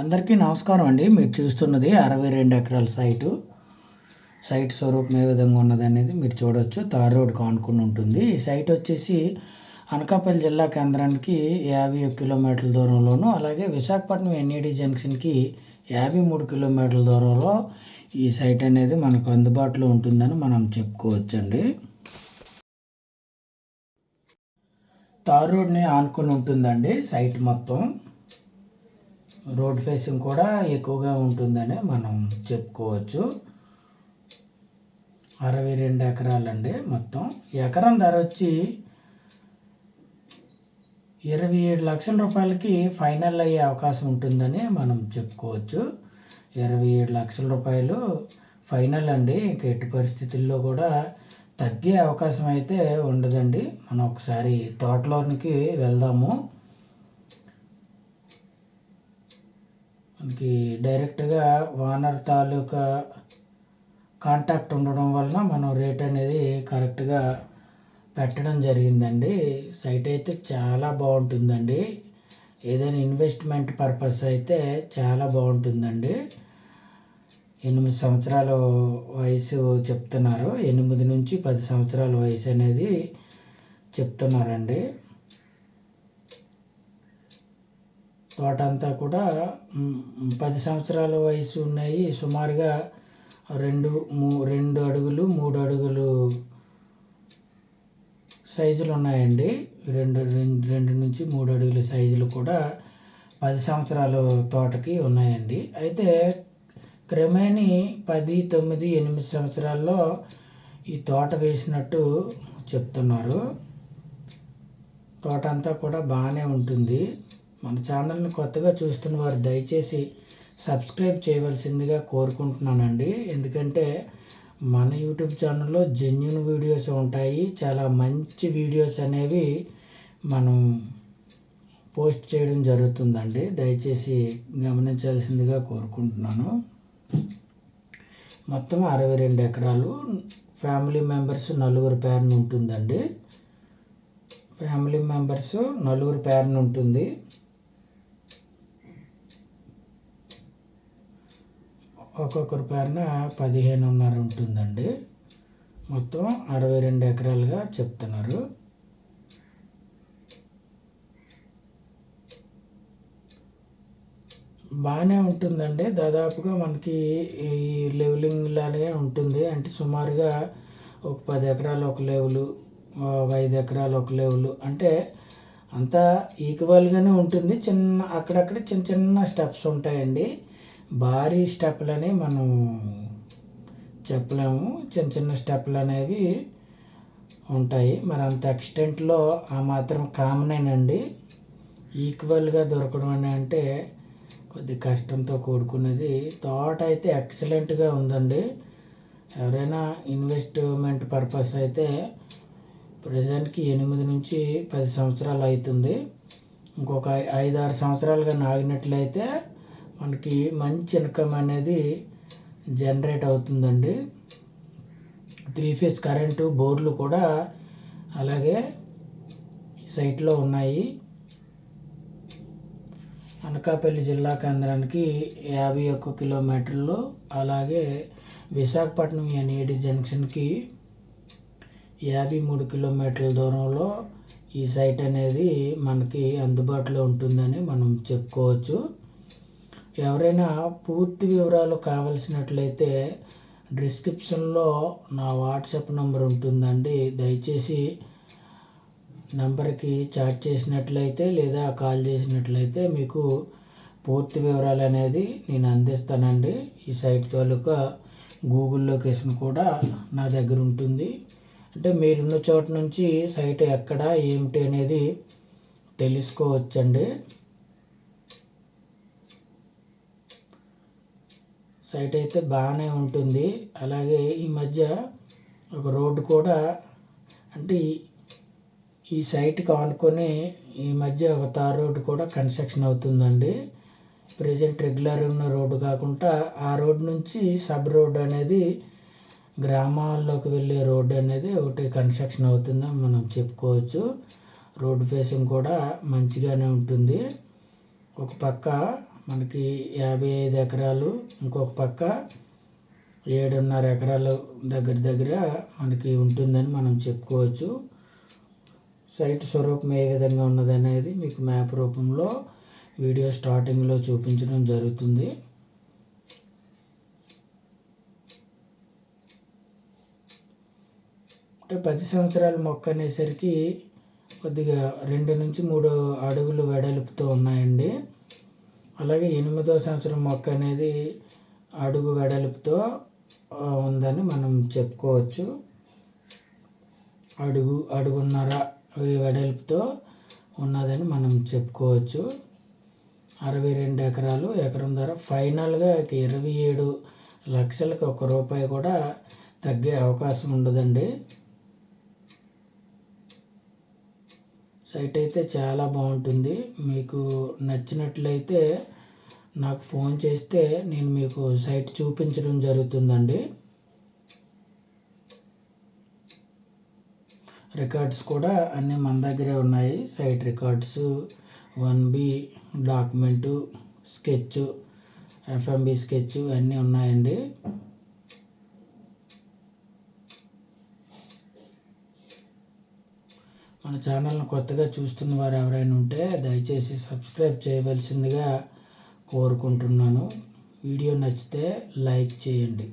అందరికీ నమస్కారం అండి. మీరు చూస్తున్నది అరవై రెండు ఎకరాల సైటు. సైట్ స్వరూపం ఏ విధంగా ఉన్నది అనేది మీరు చూడవచ్చు తార్ రోడ్ కానుకుని ఉంటుంది. ఈ సైట్ వచ్చేసి అనకాపల్లి జిల్లా కేంద్రానికి యాభై ఒక కిలోమీటర్ల దూరంలోను అలాగే విశాఖపట్నం ఎన్ఈడి జంక్షన్కి యాభై మూడు కిలోమీటర్ల దూరంలో ఈ సైట్ అనేది మనకు అందుబాటులో ఉంటుందని మనం చెప్పుకోవచ్చండి. తార్ రోడ్ని ఆనుకొని ఉంటుందండి సైట్ మొత్తం. రోడ్ ఫేసింగ్ కూడా ఎక్కువగా ఉంటుందని మనం చెప్పుకోవచ్చు. అరవై రెండు ఎకరాలండి మొత్తం. ఎకరం ధర వచ్చి ఇరవై ఏడు లక్షల రూపాయలకి ఫైనల్ అయ్యే అవకాశం ఉంటుందని మనం చెప్పుకోవచ్చు. ఇరవై ఏడు లక్షల రూపాయలు ఫైనల్ అండి. ఇంక ఎట్టి పరిస్థితుల్లో కూడా తగ్గే అవకాశం అయితే ఉండదండి. మనం ఒకసారి తోటలోనికి వెళ్దాము. మనకి డైరెక్ట్గా ఓనర్ తాలూకా కాంటాక్ట్ ఉండడం వలన మనం రేట్ అనేది కరెక్ట్గా పెట్టడం జరిగిందండి. సైట్ అయితే చాలా బాగుంటుందండి. ఏదైనా ఇన్వెస్ట్మెంట్ పర్పస్ అయితే చాలా బాగుంటుందండి. ఎనిమిది సంవత్సరాల వయసు చెప్తున్నారు. ఎనిమిది నుంచి పది సంవత్సరాల వయసు అనేది చెప్తున్నారండి. తోట అంతా కూడా పది సంవత్సరాల వయసు ఉన్నాయి. సుమారుగా రెండు మూ రెండు అడుగులు మూడు అడుగులు సైజులు ఉన్నాయండి. రెండు రెండు రెండు నుంచి మూడు అడుగుల సైజులు కూడా పది సంవత్సరాలు తోటకి ఉన్నాయండి. అయితే క్రమేణి పది తొమ్మిది ఎనిమిది సంవత్సరాల్లో ఈ తోట వేసినట్టు చెప్తున్నారు. తోట అంతా కూడా బాగానే ఉంటుంది. మన ఛానల్ని కొత్తగా చూస్తున్న వారు దయచేసి సబ్స్క్రైబ్ చేయవలసిందిగా కోరుకుంటున్నానండి. ఎందుకంటే మన యూట్యూబ్ ఛానల్లో జెన్యున్ వీడియోస్ ఉంటాయి. చాలా మంచి వీడియోస్ అనేవి మనం పోస్ట్ చేయడం జరుగుతుందండి. దయచేసి గమనించాల్సిందిగా కోరుకుంటున్నాను. మొత్తం అరవై రెండు ఎకరాలు. ఫ్యామిలీ మెంబర్స్ నలుగురు పేరున ఉంటుందండి ఫ్యామిలీ మెంబర్స్ నలుగురు పేరున ఉంటుంది ఒక్కొక్కరి పేరున పదిహేనున్నర ఉంటుందండి. మొత్తం అరవై రెండు ఎకరాలుగా చెప్తున్నారు. బాగానే ఉంటుందండి. దాదాపుగా మనకి ఈ లెవెలింగ్ లానే ఉంటుంది. అంటే సుమారుగా ఒక పది ఎకరాలు ఒక లెవెలు ఐదు ఎకరాలు ఒక లెవెలు. అంటే అంతా ఈక్వల్గానే ఉంటుంది. చిన్న అక్కడక్కడ చిన్న చిన్న స్టెప్స్ ఉంటాయండి. భారీ స్టెప్లని మనం చెప్పలేము. చిన్న చిన్న స్టెప్లు అనేవి ఉంటాయి. మరి అంత ఎక్స్టెంట్లో ఆ మాత్రం కామనేనండి ఈక్వల్గా దొరకడం అని అంటే కొద్ది కష్టంతో కూడుకున్నది. తోట అయితే ఎక్సలెంట్గా ఉందండి. ఎవరైనా ఇన్వెస్ట్మెంట్ పర్పస్ అయితే ప్రజెంట్కి ఎనిమిది నుంచి పది సంవత్సరాలు అవుతుంది. ఇంకొక ఐదు ఆరు సంవత్సరాలుగా నాగినట్లయితే మనకి మంచి ఇన్కమ్ అనేది జనరేట్ అవుతుందండి. త్రీ ఫేస్ కరెంటు బోర్డులు కూడా అలాగే సైట్లో ఉన్నాయి. అనకాపల్లి జిల్లా కేంద్రానికి యాభై ఒక్క కిలోమీటర్లు అలాగే విశాఖపట్నం ఎన్ఏడి జంక్షన్కి యాభై మూడు కిలోమీటర్ల దూరంలో ఈ సైట్ అనేది మనకి అందుబాటులో ఉంటుందని మనం చెప్పుకోవచ్చు. ఎవరైనా పూర్తి వివరాలు కావలసినట్లయితే డిస్క్రిప్షన్లో నా వాట్సాప్ నెంబర్ ఉంటుందండి. దయచేసి నెంబర్కి చాట్ చేసినట్లయితే లేదా కాల్ చేసినట్లయితే మీకు పూర్తి వివరాలు అనేది నేను అందిస్తానండి. ఈ సైట్ తాలూకా గూగుల్ లొకేషన్ కూడా నా దగ్గర ఉంటుంది. అంటే మీరున్న చోట నుంచి సైట్ ఎక్కడ ఏమిటి అనేది తెలుసుకోవచ్చండి. సైట్ అయితే బాగానే ఉంటుంది. అలాగే ఈ మధ్య ఒక రోడ్డు కూడా అంటే ఈ సైట్కి ఆనుకొని ఈ మధ్య ఒక తార్ రోడ్డు కూడా కన్స్ట్రక్షన్ అవుతుందండి. ప్రజెంట్ రెగ్యులర్ ఉన్న రోడ్డు కాకుండా ఆ రోడ్ నుంచి సబ్ రోడ్ అనేది గ్రామాల్లోకి వెళ్ళే రోడ్డు అనేది ఒకటి కన్స్ట్రక్షన్ అవుతుందని మనం చెప్పుకోవచ్చు. రోడ్డు ఫేసింగ్ కూడా మంచిగానే ఉంటుంది. ఒక పక్క మనకి యాభై ఐదు ఎకరాలు ఇంకొక పక్క ఏడున్నర ఎకరాలు దగ్గర దగ్గర మనకి ఉంటుందని మనం చెప్పుకోవచ్చు. సైట్ స్వరూపం ఏ విధంగా ఉన్నదనేది మీకు మ్యాప్ రూపంలో వీడియో స్టార్టింగ్లో చూపించడం జరుగుతుంది. అంటే పది సంవత్సరాల మొక్క అనేసరికి కొద్దిగా రెండు నుంచి మూడు అడుగులు వెడల్పుతో ఉన్నాయండి. అలాగే ఎనిమిదో సంవత్సరం మొక్క అనేది అడుగు వెడల్పుతో ఉందని మనం చెప్పుకోవచ్చు. అడుగు అడుగున్నర వెడల్పుతో ఉన్నదని మనం చెప్పుకోవచ్చు. అరవై రెండు ఎకరాలు ఎకరం ధర ఫైనల్గా ఇరవై ఏడు లక్షలకు ఒక రూపాయి కూడా తగ్గే అవకాశం ఉండదండి. సైట్ అయితే చాలా బాగుంటుంది. మీకు నచ్చినట్లయితే నాకు ఫోన్ చేస్తే నేను మీకు సైట్ చూపించడం జరుగుతుందండి. రికార్డ్స్ కూడా అన్నీ మన దగ్గరే ఉన్నాయి. Site records one B document sketch FMB sketch అన్నీ ఉన్నాయండి. మన ఛానల్ని కొత్తగా చూస్తున్న వారు ఎవరైనా ఉంటే దయచేసి సబ్స్క్రైబ్ చేయవలసిందిగా కోరుకుంటున్నాను. వీడియో నచ్చితే లైక్ చేయండి.